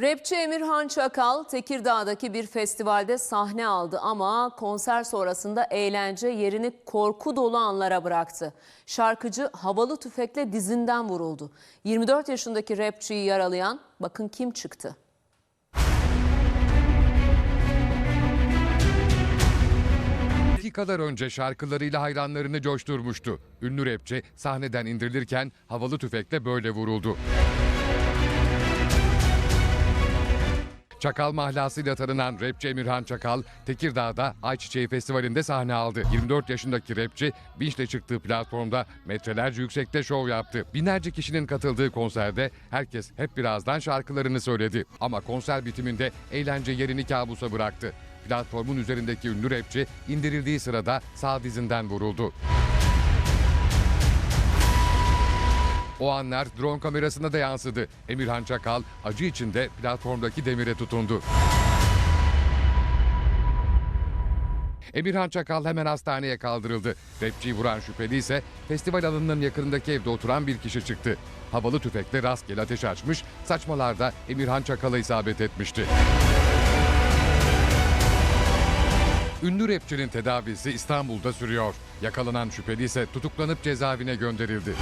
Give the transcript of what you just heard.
Rapçi Emirhan Çakal Tekirdağ'daki bir festivalde sahne aldı ama konser sonrasında eğlence yerini korku dolu anlara bıraktı. Şarkıcı havalı tüfekle dizinden vuruldu. 24 yaşındaki rapçiyi yaralayan bakın kim çıktı. dakikalar önce şarkılarıyla hayranlarını coşturmuştu. Ünlü rapçi sahneden indirilirken havalı tüfekle böyle vuruldu. Çakal mahlasıyla tanınan rapçi Emirhan Çakal, Tekirdağ'da Ayçiçeği Festivali'nde sahne aldı. 24 yaşındaki rapçi, vinçle çıktığı platformda metrelerce yüksekte şov yaptı. Binlerce kişinin katıldığı konserde herkes hep birazdan şarkılarını söyledi. Ama konser bitiminde eğlence yerini kabusa bıraktı. Platformun üzerindeki ünlü rapçi indirildiği sırada sağ dizinden vuruldu. O anlar drone kamerasına da yansıdı. Emirhan Çakal acı içinde platformdaki demire tutundu. Emirhan Çakal hemen hastaneye kaldırıldı. Rapçiyi vuran şüpheli ise festival alanının yakınındaki evde oturan bir kişi çıktı. Havalı tüfekle rastgele ateş açmış, saçmalarda Emirhan Çakal'a isabet etmişti. Ünlü rapçinin tedavisi İstanbul'da sürüyor. Yakalanan şüpheli ise tutuklanıp cezaevine gönderildi.